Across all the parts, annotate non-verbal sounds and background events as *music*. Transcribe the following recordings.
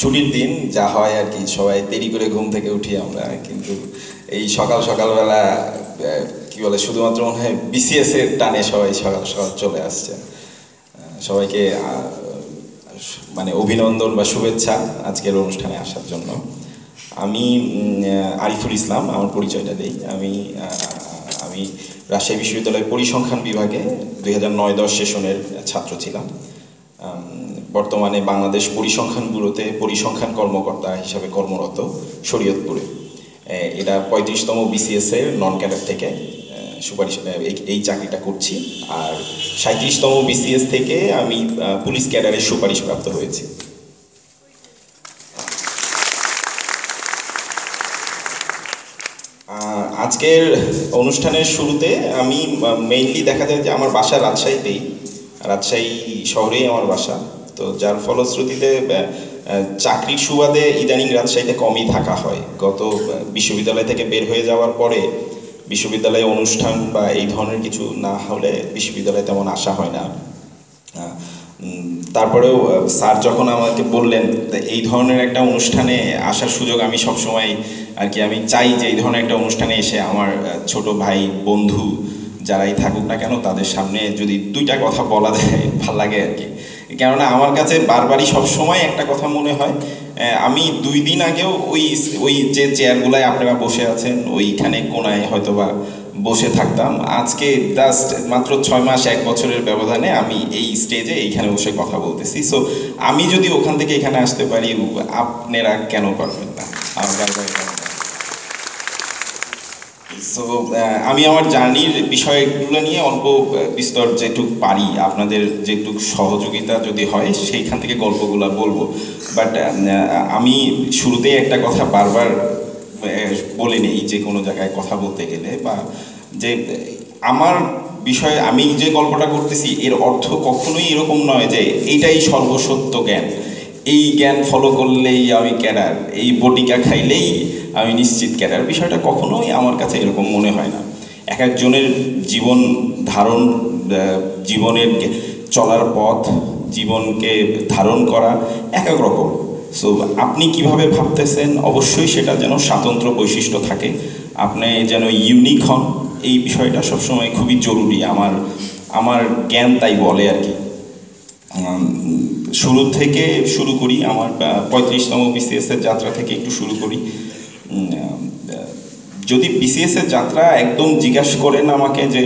ছুটির দিন যা হয় আর কি, সবাই দেরি করে ঘুম থেকে উঠি আমরা। কিন্তু এই সকাল সকালবেলা কি বলে, শুধুমাত্র মনে হয় বিসিএস এর টানে সবাই সকাল সকাল চলে আসছে। সবাইকে মানে অভিনন্দন বা শুভেচ্ছা আজকের অনুষ্ঠানে আসার জন্য। আমি আরিফুল ইসলাম, আমার পরিচয়টা দিই। আমি আমি রাজশাহী বিশ্ববিদ্যালয়ের পরিসংখ্যান বিভাগে দুই হাজার নয় দশ সেশনের ছাত্র ছিলাম। বর্তমানে বাংলাদেশ পরিসংখ্যান ব্যুরোতে পরিসংখ্যান কর্মকর্তা হিসাবে কর্মরত শরীয়তপুরে। এটা পঁয়ত্রিশতম বিসিএস এর নন ক্যাডার থেকে সুপারিশ এই চাকরিটা করছি। আর সাঁত্রিশতম বিসিএস থেকে আমি পুলিশ ক্যাডারের সুপারিশ প্রাপ্ত হয়েছি। আজকের অনুষ্ঠানের শুরুতে আমি মেইনলি দেখা যায় যে আমার বাসা রাজশাহীতেই। রাজশাহী শহরেই আমার বাসা। তো যার ফলশ্রুতিতে চাকরির সুবাদে ইদানিং রাজশাহীতে কমই থাকা হয়। গত বিশ্ববিদ্যালয় থেকে বের হয়ে যাওয়ার পরে বিশ্ববিদ্যালয়ে অনুষ্ঠান বা এই ধরনের কিছু না হলে বিশ্ববিদ্যালয়ে তেমন আসা হয় না। তারপরেও স্যার যখন আমাকে বললেন এই ধরনের একটা অনুষ্ঠানে আসার সুযোগ আমি সবসময় আর কি, আমি চাই যে এই ধরনের একটা অনুষ্ঠানে এসে আমার ছোট ভাই, বন্ধু যারাই থাকুক না কেন, তাদের সামনে যদি দুইটা কথা বলা যায়, ভালো লাগে আর কি। কেননা আমার কাছে বারবারই সবসময় একটা কথা মনে হয় আমি দুই দিন আগেও ওই ওই যে চেয়ারগুলায় আপনারা বসে আছেন, ওইখানে কোনায় হয়তোবা বসে থাকতাম। আজকে জাস্ট মাত্র ছয় মাস, এক বছরের ব্যবধানে আমি এই স্টেজে এইখানে বসে কথা বলতেছি। সো আমি যদি ওখান থেকে এখানে আসতে পারি, আপনারা কেন পারবেন না? আমার বারবার এটা মনে হয়। সো আমি আমার জার্নির বিষয়গুলো নিয়ে অল্প বিস্তর যেটুক পারি, আপনাদের যেটুক সহযোগিতা যদি হয়, সেইখান থেকে গল্পগুলো বলব। বাট আমি শুরুতেই একটা কথা বারবার বলে নেই যে কোনো জায়গায় কথা বলতে গেলে বা যে, আমার বিষয়ে আমি যে গল্পটা করতেছি, এর অর্থ কখনোই এরকম নয় যে এইটাই সর্বসত্য জ্ঞান। এই জ্ঞান ফলো করলেই আমি ক্যাডার এই বটিকা খাইলেই আমি নিশ্চিত ক্যাডার। বিষয়টা কখনোই আমার কাছে এরকম মনে হয় না। এক একজনের জীবন ধারণ জীবনের চলার পথ, জীবনকে ধারণ করা এক এক রকম। সো আপনি কীভাবে ভাবতেছেন? অবশ্যই সেটা যেন স্বাতন্ত্র বৈশিষ্ট্য থাকে। আপনি যেন ইউনিক হন, এই বিষয়টা সবসময় খুবই জরুরি। আমার আমার জ্ঞান তাই বলে আর কি। শুরু থেকে শুরু করি। আমার পঁয়ত্রিশতম বিসিএস এর যাত্রা থেকে একটু শুরু করি। যদি বিসিএস এর যাত্রা একদম জিজ্ঞাসা করেন আমাকে যে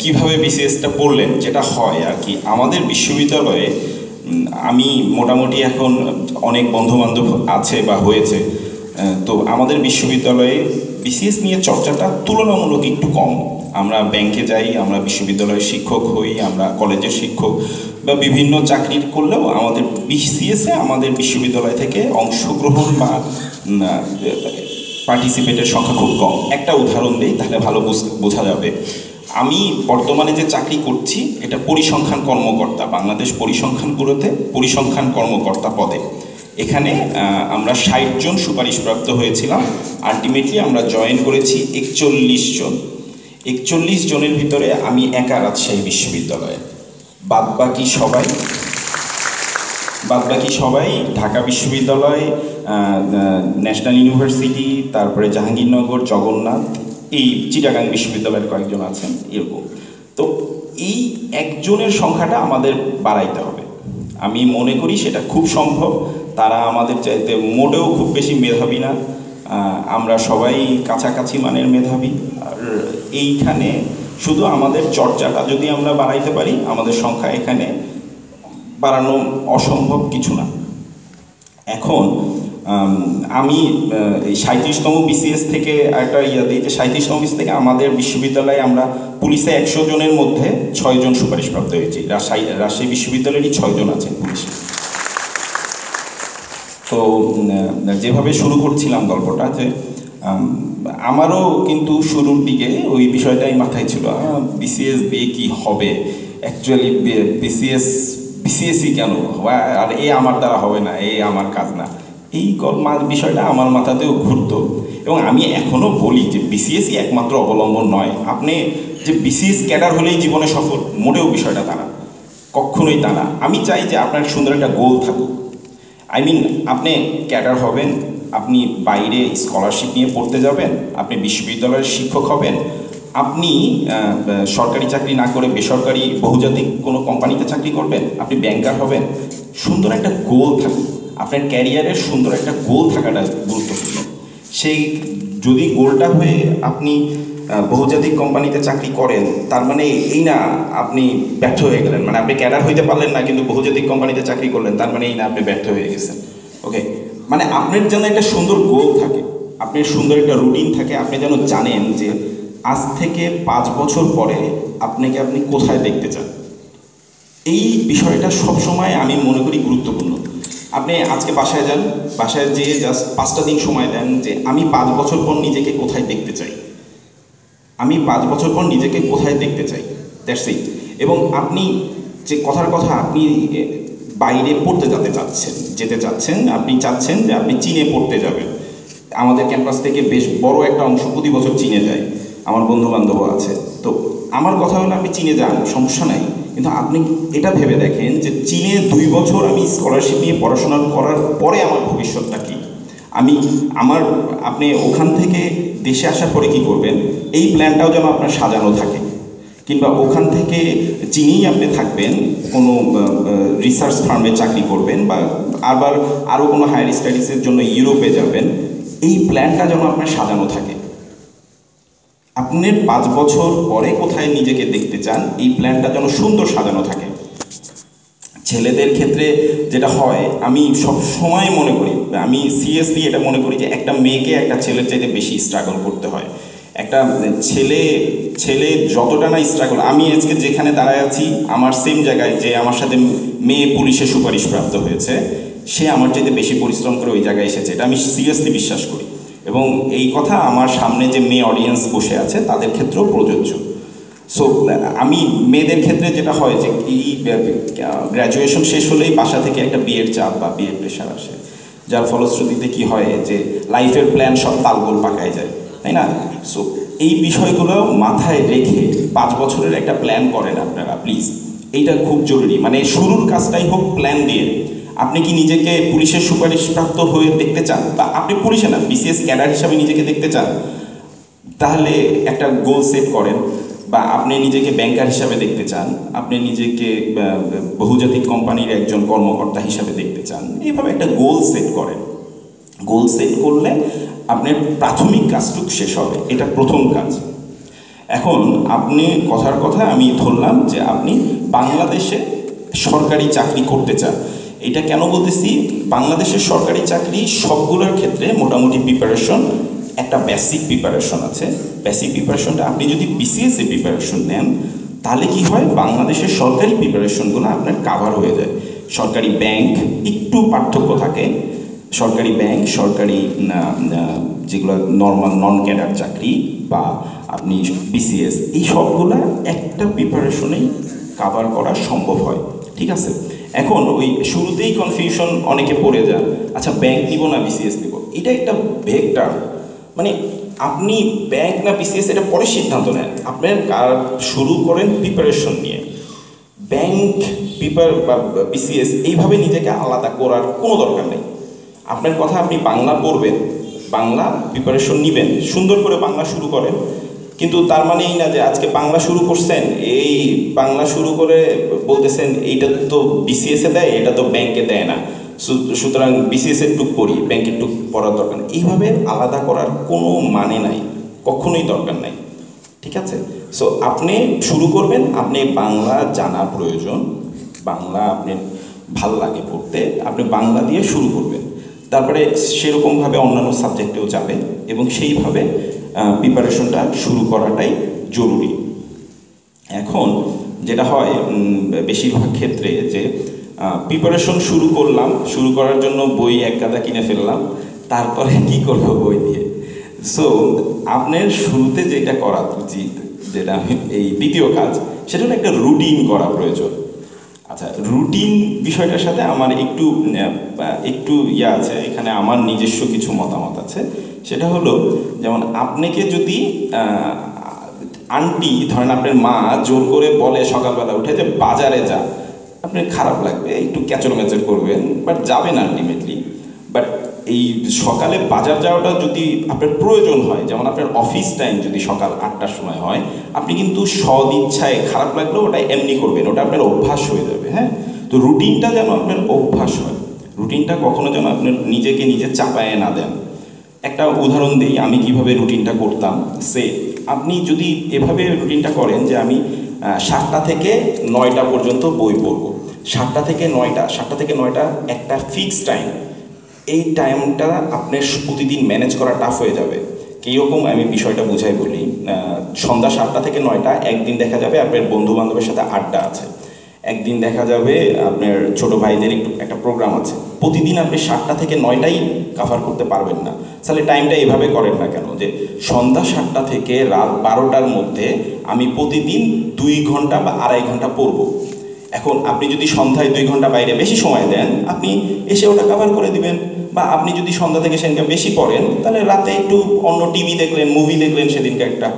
কীভাবে বিসিএসটা পড়লেন, যেটা হয় আর কি, আমাদের বিশ্ববিদ্যালয়ে আমি মোটামুটি এখন অনেক বন্ধু বান্ধব আছে বা হয়েছে তো আমাদের বিশ্ববিদ্যালয়ে বিসিএস নিয়ে চর্চাটা তুলনামূলক একটু কম। আমরা ব্যাংকে যাই, আমরা বিশ্ববিদ্যালয়ের শিক্ষক হই, আমরা কলেজের শিক্ষক বা বিভিন্ন চাকরি করলেও আমাদের বিসিএসে আমাদের বিশ্ববিদ্যালয় থেকে অংশগ্রহণ বা পার্টিসিপেটের সংখ্যা খুব কম। একটা উদাহরণ দিই, তাহলে ভালো বুঝ- যাবে। আমি বর্তমানে যে চাকরি করছি, এটা পরিসংখ্যান কর্মকর্তা, বাংলাদেশ পরিসংখ্যান ব্যুরোতে পরিসংখ্যান কর্মকর্তা পদে। এখানে আমরা ষাট জন সুপারিশপ্রাপ্ত হয়েছিলাম। আলটিমেটলি আমরা জয়েন করেছি একচল্লিশ জন। একচল্লিশ জনের ভিতরে আমি একা রাজশাহী বিশ্ববিদ্যালয়ে। বাদ বাকি সবাই বাদবাকি সবাই, ঢাকা বিশ্ববিদ্যালয় ন্যাশনাল ইউনিভার্সিটি, তারপরে জাহাঙ্গীরনগর, জগন্নাথ, এই চিটাগাং বিশ্ববিদ্যালয়ের কয়েকজন আছেন, এরকম। তো এই একজনের সংখ্যাটা আমাদের বাড়াইতে হবে। আমি মনে করি সেটা খুব সম্ভব। তারা আমাদের চাইতে মোটেও খুব বেশি মেধাবী না। আমরা সবাই কাছাকাছি মানের মেধাবী। আর এইখানে শুধু আমাদের চর্চাটা যদি আমরা বাড়াইতে পারি, আমাদের সংখ্যা এখানে বাড়ানো অসম্ভব কিছু না। এখন আমি এই সাঁত্রিশতম বিসিএস থেকে একটা ইয়া দিই যে সাঁত্রিশতম বিসিএস থেকে আমাদের বিশ্ববিদ্যালয়ে আমরা পুলিশে একশো জনের মধ্যে ছয়জন সুপারিশপ্রাপ্ত হয়েছি। রাজশাহী রাজশাহী বিশ্ববিদ্যালয়েরই ছয়জন আছেন পুলিশে। তো যেভাবে শুরু করছিলাম গল্পটা যে আমারও কিন্তু শুরুর দিকে ওই বিষয়টাই মাথায় ছিল বিসিএস দিয়ে কি হবে? অ্যাকচুয়ালি বিসিএস বিসিএসই কেন? আর এ আমার দ্বারা হবে না, এ আমার কাজ না। এই বিষয়টা আমার মাথাতেও ঘুরতো। এবং আমি এখনও বলি যে বিসিএসই একমাত্র অবলম্বন নয়। আপনি যে বিসিএস ক্যাডার হলেই জীবনে সফল, মোটেও বিষয়টা তা না। কখনোই তা না। আমি চাই যে আপনার সুন্দর একটা গোল থাকুক। আই মিন আপনি ক্যাডার হবেন, আপনি বাইরে স্কলারশিপ নিয়ে পড়তে যাবেন, আপনি বিশ্ববিদ্যালয়ের শিক্ষক হবেন আপনি সরকারি চাকরি না করে বেসরকারি বহুজাতিক কোনো কোম্পানিতে চাকরি করবেন? আপনি ব্যাংকার হবেন। সুন্দর একটা গোল থাকুক আপনার ক্যারিয়ারের সুন্দর একটা গোল থাকাটা গুরুত্বপূর্ণ। সেই যদি গোলটা হয়ে আপনি বহুজাতিক কোম্পানিতে চাকরি করেন, তার মানে এই না আপনি ব্যর্থ হয়ে গেলেন। মানে আপনি ক্যাডার হইতে পারলেন না, কিন্তু বহুজাতিক কোম্পানিতে চাকরি করলেন, তার মানে এই না আপনি ব্যর্থ হয়ে গেছেন। ওকে মানে আপনার যেন একটা সুন্দর গোল থাকে। আপনার সুন্দর একটা রুটিন থাকে। আপনি যেন জানেন যে আজ থেকে পাঁচ বছর পরে আপনাকে আপনি কোথায় দেখতে চান? এই বিষয়টা সবসময় আমি মনে করি গুরুত্বপূর্ণ। আপনি আজকে বাসায় যান, বাসায় যেয়ে জাস্ট পাঁচটা দিন সময় দেন যে আমি পাঁচ বছর পর নিজেকে কোথায় দেখতে চাই। আমি পাঁচ বছর পর নিজেকে কোথায় দেখতে চাই? দ্যাটস ইট এবং আপনি যে কথার কথা আপনি বাইরে পড়তে যেতে চাচ্ছেন যেতে চাচ্ছেন, আপনি চাচ্ছেন যে আপনি চীনে পড়তে যাবেন। আমাদের ক্যাম্পাস থেকে বেশ বড় একটা অংশ প্রতি বছর চীনে যায়। আমার বন্ধু বান্ধবও আছে। তো আমার কথা হলো আপনি চীনে যান, সমস্যা নাই। কিন্তু আপনি এটা ভেবে দেখেন যে চীনে দুই বছর আমি স্কলারশিপ নিয়ে পড়াশোনা করার পরে আমার ভবিষ্যৎটা কী? আমি, আমার, আপনি ওখান থেকে দেশে আসার পরে কি করবেন? এই প্ল্যানটাও যেন আপনার সাজানো থাকে। কিংবা ওখান থেকে চীনেই আপনি থাকবেন, কোনো রিসার্চ ফার্মে চাকরি করবেন বা আবার আরও কোনো হায়ার স্টাডিজের জন্য ইউরোপে যাবেন, এই প্ল্যানটা যেন আপনার সাজানো থাকে। আপনি পাঁচ বছর পরে কোথায় নিজেকে দেখতে চান, এই প্ল্যানটা যেন সুন্দর সাজানো থাকে। ছেলেদের ক্ষেত্রে যেটা হয়, আমি সব সময় মনে করি, আমি সিরিয়াসলি এটা মনে করি যে একটা মেয়েকে একটা ছেলের চাইতে বেশি স্ট্রাগল করতে হয়। একটা ছেলে ছেলে যতটা না স্ট্রাগল আমি আজকে যেখানে দাঁড়ায় আছি, আমার সেম জায়গায় যে আমার সাথে মেয়ে পুলিশে সুপারিশ প্রাপ্ত হয়েছে, সে আমার চাইতে বেশি পরিশ্রম করে ওই জায়গায় এসেছে, এটা আমি সিরিয়াসলি বিশ্বাস করি। এবং এই কথা আমার সামনে যে মেয়ে অডিয়েন্স বসে আছে, তাদের ক্ষেত্রেও প্রযোজ্য। সো আমি মেয়েদের ক্ষেত্রে যেটা হয় যে, এই গ্র্যাজুয়েশন শেষ হলেই বাসা থেকে একটা বিয়ের চাপ বা বিয়ের প্রেশার আসে। যার ফলশ্রুতিতে কি হয় যে লাইফের প্ল্যান সব তালগোল পাকায় যায়, তাই না? সো এই বিষয়গুলো মাথায় রেখে পাঁচ বছরের একটা প্ল্যান করেন আপনারা প্লিজ এইটা খুব জরুরি। মানে শুরুর কাজটাই হোক প্ল্যান দিয়ে। আপনি কি নিজেকে পুলিশের সুপারিশপ্রাপ্ত হয়ে দেখতে চান? বা আপনি পুলিশে না, বিসিএস ক্যাডার হিসাবে নিজেকে দেখতে চান। তাহলে একটা গোল সেট করেন, বা আপনি নিজেকে ব্যাংকার হিসাবে দেখতে চান, আপনি নিজেকে বহুজাতিক কোম্পানির একজন কর্মকর্তা হিসাবে দেখতে চান। এইভাবে একটা গোল সেট করেন। গোল সেট করলে আপনার প্রাথমিক কাজটুক শেষ হবে। এটা প্রথম কাজ। এখন আপনি, কথার কথা আমি ধরলাম যে আপনি বাংলাদেশে সরকারি চাকরি করতে চান। এটা কেন বলতেছি? বাংলাদেশের সরকারি চাকরি সবগুলোর ক্ষেত্রে মোটামুটি প্রিপারেশন একটা বেসিক প্রিপারেশন আছে। বেসিক প্রিপারেশনটা আপনি যদি বিসিএস প্রিপারেশন নেন, তাহলে কি হয়? বাংলাদেশের সরকারি প্রিপারেশনগুলো আপনার কাভার হয়ে যায়। সরকারি ব্যাংক একটু পার্থক্য থাকে। সরকারি ব্যাংক সরকারি যেগুলো নর্মাল নন ক্যাডার চাকরি বা আপনি বিসিএস এই সবগুলো একটা প্রিপারেশনেই কাভার করা সম্ভব হয়। ঠিক আছে? এখন ওই শুরুতেই কনফিউশন অনেকে পড়ে যান আচ্ছা ব্যাংক নিব না বিসিএস নিব? এটা একটা ভেগ টার্ম মানে আপনি ব্যাংক না বিসিএস এটা পরে সিদ্ধান্ত নেন। আপনার শুরু করেন প্রিপারেশন নিয়ে। ব্যাংক পিপার বা বিসিএস এইভাবে নিজেকে আলাদা করার কোনো দরকার নেই। আপনার কথা আপনি বাংলা পড়বেন, বাংলা প্রিপারেশন নেবেন, সুন্দর করে বাংলা শুরু করেন। কিন্তু তার মানে এই না যে আজকে বাংলা শুরু করছেন, এই বাংলা শুরু করে বলতেছেন, এইটা তো বিসিএস এ দেয়, এটা তো ব্যাংকে দেয় না। সুতরাং বিসিএস এর টুক পড়ি ব্যাংকের টুক পড়ার দরকার এইভাবে আলাদা করার কোনো মানে নাই, কখনোই দরকার নাই। ঠিক আছে? সো আপনি শুরু করবেন, আপনি বাংলা জানা প্রয়োজন, বাংলা আপনি ভালো লাগে পড়তে, আপনি বাংলা দিয়ে শুরু করবেন। তারপরে সেরকমভাবে অন্যান্য সাবজেক্টেও যাবেন এবং সেইভাবে প্রিপারেশনটা শুরু করাটাই জরুরি। এখন যেটা হয় বেশিরভাগ ক্ষেত্রে যে প্রিপারেশন শুরু করলাম, শুরু করার জন্য বই এক গাদা কিনে ফেললাম, তারপরে *laughs* কি করব বই দিয়ে? সো আপনার শুরুতে যেটা করা উচিত, যেটা এই দ্বিতীয় কাজ, সেটা হলো একটা রুটিন করা প্রয়োজন। আচ্ছা রুটিন বিষয়টার সাথে আমার একটু একটু ইয়ে আছে, এখানে আমার নিজস্ব কিছু মতামত আছে। সেটা হলো, যেমন আপনাকে যদি আন্টি, ধরেন আপনার মা জোর করে বলে সকালবেলা উঠে যে বাজারে যা, আপনার খারাপ লাগবে, একটু ক্যাচর ম্যাচর করবেন বাট যাবেন আলটিমেটলি বাট এই সকালে বাজার যাওয়াটা যদি আপনার প্রয়োজন হয়, যেমন আপনার অফিস টাইম যদি সকাল আটটার সময় হয়, আপনি কিন্তু সদ ইচ্ছায় খারাপ লাগলেও ওটা এমনি করবেন, ওটা আপনার অভ্যাস হয়ে যাবে হ্যাঁ? তো রুটিনটা যেন আপনার অভ্যাস হয় রুটিনটা কখনো যেন আপনার নিজেকে নিজে চাপায় না দেন। একটা উদাহরণ দিই, আমি কীভাবে রুটিনটা করতাম। সে, আপনি যদি এভাবে রুটিনটা করেন যে আমি সাতটা থেকে নয়টা পর্যন্ত বই পড়ব। সাতটা থেকে নয়টা, সাতটা থেকে নয়টা একটা ফিক্সড টাইম এই টাইমটা আপনার প্রতিদিন ম্যানেজ করা টাফ হয়ে যাবে। কীরকম, আমি বিষয়টা বুঝাই বলি। সন্ধ্যা সাতটা থেকে নয়টা, একদিন দেখা যাবে আপনার বন্ধু বান্ধবের সাথে আড্ডা আছে। একদিন দেখা যাবে আপনার ছোট ভাইদের একটু, একটা প্রোগ্রাম আছে। প্রতিদিন আপনি সাতটা থেকে নয়টাই কাভার করতে পারবেন না। তাহলে টাইমটা এভাবে করেন না কেন? যে সন্ধ্যা সাতটা থেকে রাত বারোটার মধ্যে আমি প্রতিদিন দুই ঘণ্টা বা আড়াই ঘণ্টা পড়ব। এখন আপনি যদি সন্ধ্যায় দুই ঘণ্টা বাইরে বেশি সময় দেন, আপনি এসে ওটা কাভার করে দিবেন। বা আপনি যদি সন্ধ্যা থেকে সেদিনকে বেশি পড়েন, তাহলে রাতে একটু অন্য টিভি দেখলেন মুভি দেখলেন সেদিনকে একটা।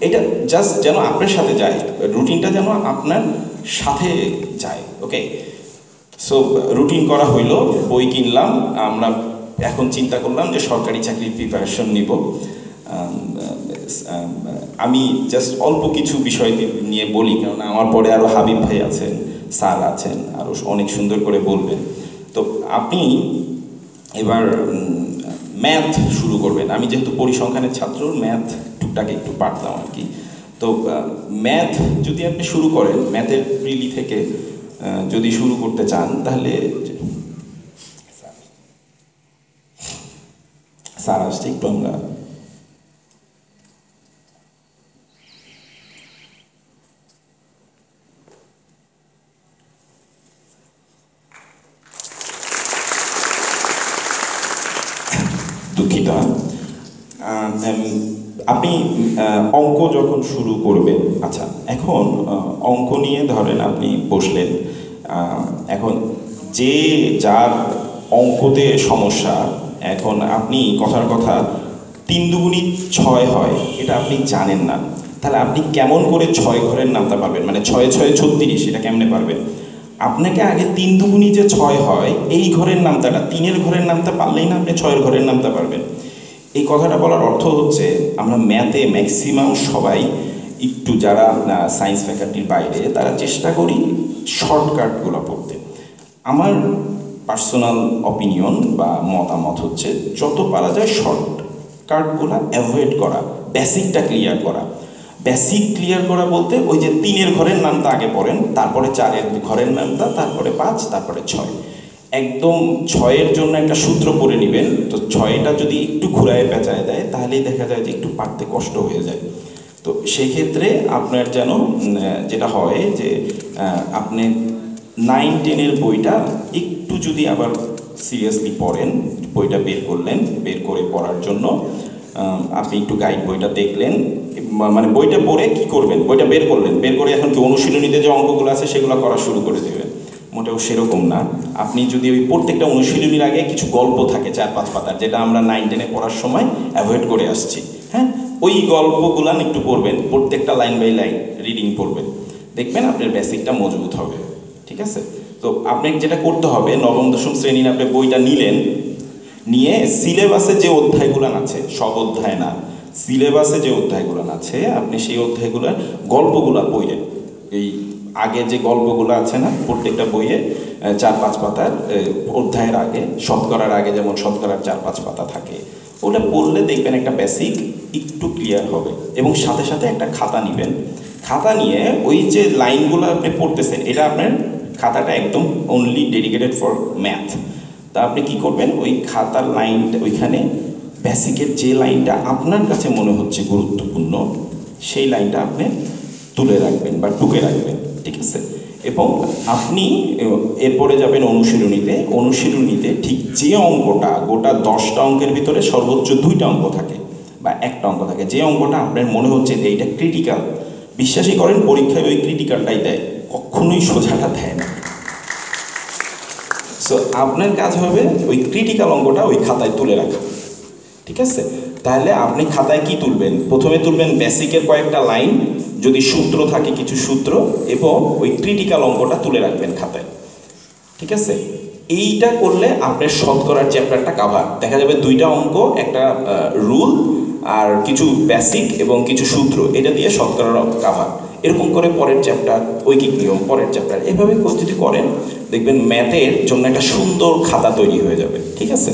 এটা জাস্ট যেন আপনার সাথে যায়। রুটিনটা যেন আপনার সাথে যায় ওকে সো রুটিন করা হইল, বই কিনলাম, আমরা এখন চিন্তা করলাম যে সরকারি চাকরির প্রিপারেশন নিব। আমি জাস্ট অল্প কিছু বিষয় নিয়ে বলি কারণ আমার পরে আরও হাবিব ভাই আছেন, স্যার আছেন আরও অনেক সুন্দর করে বলবেন। তো আপনি এবার ম্যাথ শুরু করবেন। আমি যেহেতু পরিসংখ্যানের ছাত্র ম্যাথ টুকটাকে একটু পারতাম আর কি। তো ম্যাথ যদি আপনি শুরু করেন ম্যাথের প্রিলি থেকে যদি শুরু করতে চান, তাহলে স্যার আসছে দুঃখিত আপনি অঙ্ক যখন শুরু করবেন আচ্ছা এখন অঙ্ক নিয়ে ধরেন আপনি বসলেন এখন যে যার অঙ্কতে সমস্যা, এখন আপনি কথার কথা তিন দুগুণি ছয় হয়, এটা আপনি জানেন না, তাহলে আপনি কেমন করে ছয় ঘরের নামটা পারবেন? মানে ছয় ছয় ছত্রিশ, এটা কেমনে পারবেন? আপনাকে আগে তিন দুগুণি যে ছয় হয়, এই ঘরের নামতাটা তিনের ঘরের নামটা পারলেই না আপনি ছয়ের ঘরের নামটা পারবেন। এই কথাটা বলার অর্থ হচ্ছে আমরা ম্যাথে ম্যাক্সিমাম সবাই একটু যারা সায়েন্স ফ্যাকাল্টির বাইরে, তারা চেষ্টা করি শর্টকাটগুলো পড়তে। আমার পার্সোনাল অপিনিয়ন বা মতামত হচ্ছে যত পারা যায় শর্টকাটগুলো অ্যাভয়েড করা বেসিকটা ক্লিয়ার করা। বেসিক ক্লিয়ার করা বলতে ওই যে তিনের ঘরের নামটা আগে পড়েন, তারপরে চারের ঘরের নামটা, তারপরে পাঁচ, তারপরে ছয়। একদম ছয়ের জন্য একটা সূত্র পড়ে নেবেন। তো ছয়টা যদি একটু ঘুরায় পেঁচায় দেয়, তাহলেই দেখা যায় যে একটু পারতে কষ্ট হয়ে যায়। তো সেক্ষেত্রে আপনার যেন যেটা হয় যে আপনি নাইন টেনের বইটা একটু যদি আবার সিরিয়াসলি পড়েন, বইটা বের করলেন, বের করে পড়ার জন্য আপনি একটু গাইড বইটা দেখলেন মানে বইটা পড়ে কি করবেন? বইটা বের করলেন, বের করে এখন কি অনুশীলনীতে যে অঙ্কগুলো আছে সেগুলো করা শুরু করে দেবেন। মোটেও সেরকম না। আপনি যদি ওই প্রত্যেকটা অনুশীলনীর আগে কিছু গল্প থাকে চার পাঁচ পাতার, যেটা আমরা নাইন টেনে পড়ার সময় অ্যাভয়েড করে আসছি হ্যাঁ? ওই গল্পগুলান একটু পড়বেন, প্রত্যেকটা লাইন বাই লাইন রিডিং পড়বেন। দেখবেন আপনার বেসিকটা মজবুত হবে, ঠিক আছে? তো আপনাকে যেটা করতে হবে, নবম, দশম শ্রেণির আপনি বইটা নিলেন, নিয়ে সিলেবাসে যে অধ্যায়গুলান আছে, সব অধ্যায় না সিলেবাসে যে অধ্যায়গুলান আছে, আপনি সেই অধ্যায়গুলোর গল্পগুলো পড়েন এই আগে যে গল্পগুলো আছে না, প্রত্যেকটা বইয়ে চার পাঁচ পাতার অধ্যায়ের আগে, শতকরার আগে যেমন শতকরার চার পাঁচ পাতা থাকে, ওটা পড়লে দেখবেন একটা বেসিক একটু ক্লিয়ার হবে এবং সাথে সাথে একটা খাতা নেবেন। খাতা নিয়ে ওই যে লাইনগুলো আপনি পড়তেছেন, এটা আপনার খাতাটা একদম অনলি ডেডিকেটেড ফর ম্যাথ তা আপনি কি করবেন? ওই খাতার লাইনটা, ওইখানে বেসিকের যে লাইনটা আপনার কাছে মনে হচ্ছে গুরুত্বপূর্ণ, সেই লাইনটা আপনি তুলে রাখবেন বা টুকে রাখবেন, ঠিক আছে? এবং আপনি এরপরে যাবেন অনুশীলনীতে। অনুশীলনীতে ঠিক যে অঙ্কটা, গোটা দশটা অঙ্কের ভিতরে সর্বোচ্চ দুইটা অঙ্ক থাকে বা একটা অঙ্ক থাকে। যে অঙ্কটা আপনার মনে হচ্ছে যে এইটা ক্রিটিক্যাল বিশ্বাসই করেন পরীক্ষায় ওই ক্রিটিক্যালটাই দেয়, কখনোই সোজাটা দেয় না। সো আপনার কাজ হবে ওই ক্রিটিক্যাল অঙ্কটা ওই খাতায় তুলে রাখা। ঠিক আছে? তাহলে আপনি খাতায় কি তুলবেন? প্রথমে তুলবেন বেসিকের কয়েকটা লাইন, যদি সূত্র থাকে কিছু সূত্র, এবং ওই ক্রিটিক্যাল অঙ্কটা তুলে রাখবেন খাতায়। ঠিক আছে? এইটা করলে আপনার শতকরার চ্যাপ্টারটা কাভার দেখা যাবে দুইটা অঙ্ক, একটা রুল আর কিছু বেসিক এবং কিছু সূত্র। এটা দিয়ে শতকরার কাভার এরকম করে পরের চ্যাপ্টার ঐকিক নিয়ম পরের চ্যাপ্টার এভাবে যদি করেন, দেখবেন ম্যাথের জন্য একটা সুন্দর খাতা তৈরি হয়ে যাবে। ঠিক আছে?